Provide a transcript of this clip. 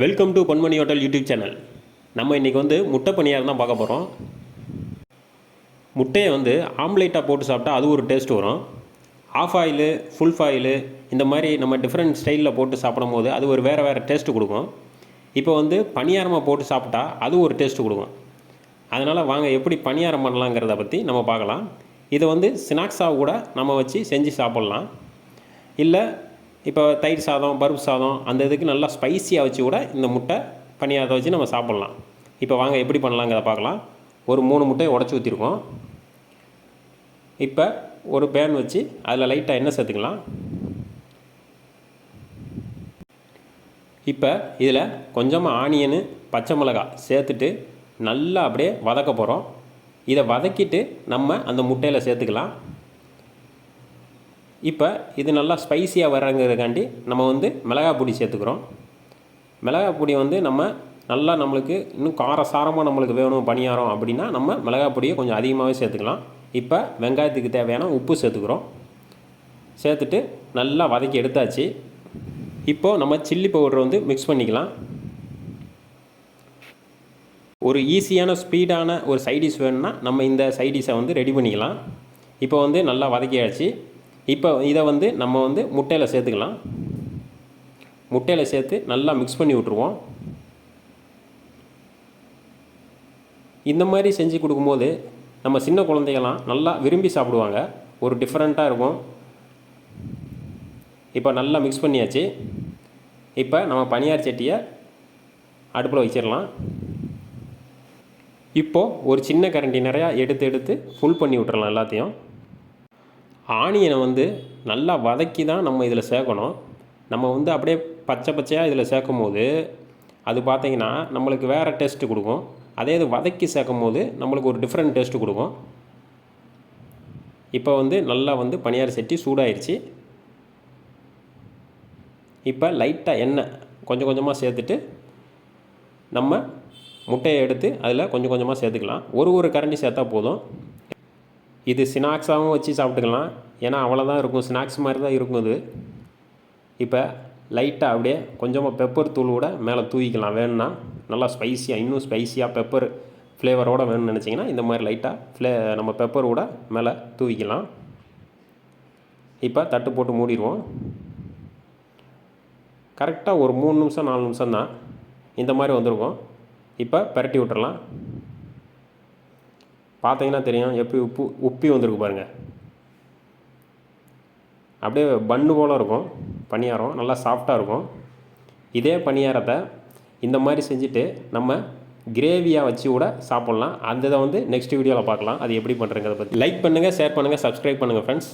Welcome to Ponmani hotel YouTube channel நம்ம இன்றைக்கி வந்து முட்டை பணியாரம் தான் பார்க்க போகிறோம் முட்டையை வந்து ஆம்லேட்டாக போட்டு சாப்பிட்டா அது ஒரு டேஸ்ட் வரும். ஆஃப் ஆயிலு ஃபுல் ஃபாயிலு இந்த மாதிரி நம்ம டிஃப்ரெண்ட் ஸ்டைலில் போட்டு சாப்பிடும் போது அது ஒரு வேறு வேறு டேஸ்ட்டு கொடுக்கும். இப்போ வந்து பணியாரமாக போட்டு சாப்பிட்டா அது ஒரு டேஸ்ட்டு கொடுக்கும். அதனால் வாங்க எப்படி பணியாரம் பண்ணலாங்கிறத பற்றி நம்ம பார்க்கலாம். இதை வந்து ஸ்நாக்ஸாக கூட நம்ம வச்சு செஞ்சு சாப்பிட்லாம். இல்லை இப்போ தயிர் சாதம் பருப்பு சாதம் அந்த இதுக்கு நல்லா ஸ்பைசியாக வச்சு கூட இந்த முட்டை பணியாரத்தை வச்சு நம்ம சாப்பிட்லாம். இப்போ வாங்க எப்படி பண்ணலாங்கிறத பார்க்கலாம். ஒரு மூணு முட்டையை உடச்சி ஊற்றிருக்கோம் இப்போ ஒரு பேன் வச்சு அதில் லைட்டாக எண்ணெய் சேர்த்துக்கலாம். இப்போ இதில் கொஞ்சமாக ஆனியனு பச்சை மிளகா சேர்த்துட்டு நல்லா அப்படியே வதக்க போகிறோம் இதை வதக்கிட்டு நம்ம அந்த முட்டையில் சேர்த்துக்கலாம். இப்போ இது நல்லா ஸ்பைசியாக வரங்கிறதுக்காண்டி நம்ம வந்து மிளகாய் பொடி சேர்த்துக்கிறோம். மிளகாய் பொடி வந்து நம்ம நல்லா நம்மளுக்கு இன்னும் காரசாரமாக நம்மளுக்கு வேணும் பணியாரம் அப்படின்னா நம்ம மிளகாய் பொடியை கொஞ்சம் அதிகமாகவே சேர்த்துக்கலாம். இப்போ வெங்காயத்துக்கு தேவையான உப்பு சேர்த்துக்கிறோம். சேர்த்துட்டு நல்லா வதக்கி எடுத்தாச்சு. இப்போது நம்ம சில்லி பவுடர் வந்து மிக்ஸ் பண்ணிக்கலாம். ஒரு ஈஸியான ஸ்பீடான ஒரு சைடிஷ் வேணும்னா நம்ம இந்த சைடிஷை வந்து ரெடி பண்ணிக்கலாம். இப்போ வந்து நல்லா வதக்கியாச்சு. இப்போ இதை வந்து நம்ம வந்து முட்டையில் சேர்த்துக்கலாம். முட்டையில் சேர்த்து நல்லா மிக்ஸ் பண்ணி விட்ருவோம் இந்த மாதிரி செஞ்சு கொடுக்கும்போது நம்ம சின்ன குழந்தைகள்லாம் நல்லா விரும்பி சாப்பிடுவாங்க. ஒரு டிஃப்ரெண்ட்டாக இருக்கும். இப்போ நல்லா மிக்ஸ் பண்ணியாச்சு. இப்போ நம்ம பனியார் சட்டியை அடுப்பில் வச்சிடலாம். இப்போது ஒரு சின்ன கரண்டி நிறையா எடுத்து எடுத்து ஃபுல் பண்ணி விட்டுறலாம் எல்லாத்தையும். ஆனியனை வந்து நல்லா வதக்கி தான் நம்ம இதில் சேர்க்கணும். நம்ம வந்து அப்படியே பச்சை பச்சையாக இதில் சேர்க்கும் போது அது பார்த்திங்கன்னா நம்மளுக்கு வேறு டேஸ்ட்டு கொடுக்கும். அதே இது வதக்கி சேர்க்கும் போது நம்மளுக்கு ஒரு டிஃப்ரெண்ட் டேஸ்ட்டு கொடுக்கும். இப்போ வந்து நல்லா வந்து பனியார் சட்டி சூடாயிருச்சு. இப்போ லைட்டாக எண்ணெய் கொஞ்சம் கொஞ்சமாக சேர்த்துட்டு நம்ம முட்டையை எடுத்து அதில் கொஞ்சம் கொஞ்சமாக சேர்த்துக்கலாம். ஒரு ஒரு கரண்டி சேர்த்தா போதும். இது ஸ்நாக்ஸாகவும் வச்சு சாப்பிட்டுக்கலாம். ஏன்னா அவ்வளோதான் இருக்கும். ஸ்நாக்ஸ் மாதிரி தான் இருக்கும் இது. இப்போ லைட்டாக அப்படியே கொஞ்சமாக பெப்பர் தூள் கூட மேலே தூவிக்கலாம். வேணும்னா நல்லா ஸ்பைஸியாக இன்னும் ஸ்பைஸியாக பெப்பர் ஃப்ளேவரோடு வேணும்னு நினச்சிங்கன்னா இந்த மாதிரி லைட்டாக ஃப்ளே நம்ம பெப்பர் கூட மேலே தூவிக்கலாம். இப்போ தட்டு போட்டு மூடிடுவோம். கரெக்டாக ஒரு மூணு நிமிஷம் நாலு நிமிஷம் தான் இந்த மாதிரி வந்திருக்கும். இப்போ பரட்டி விட்டுறலாம். பார்த்தீங்கன்னா தெரியும் எப்படி உப்பு உப்பி வந்திருக்கு பாருங்கள் அப்படியே பன்னு போல் இருக்கும் பணியாரம் நல்லா சாஃப்டாக இருக்கும். இதே பணியாரத்தை இந்த மாதிரி செஞ்சுட்டு நம்ம கிரேவியாக வச்சு கூட சாப்பிட்லாம். அந்த இதை வந்து நெக்ஸ்ட் வீடியோவில் பார்க்கலாம். அது எப்படி பண்ணுறங்கிறத பற்றி லைக் பண்ணுங்கள் ஷேர் பண்ணுங்கள் சப்ஸ்கிரைப் பண்ணுங்கள் ஃப்ரெண்ட்ஸ்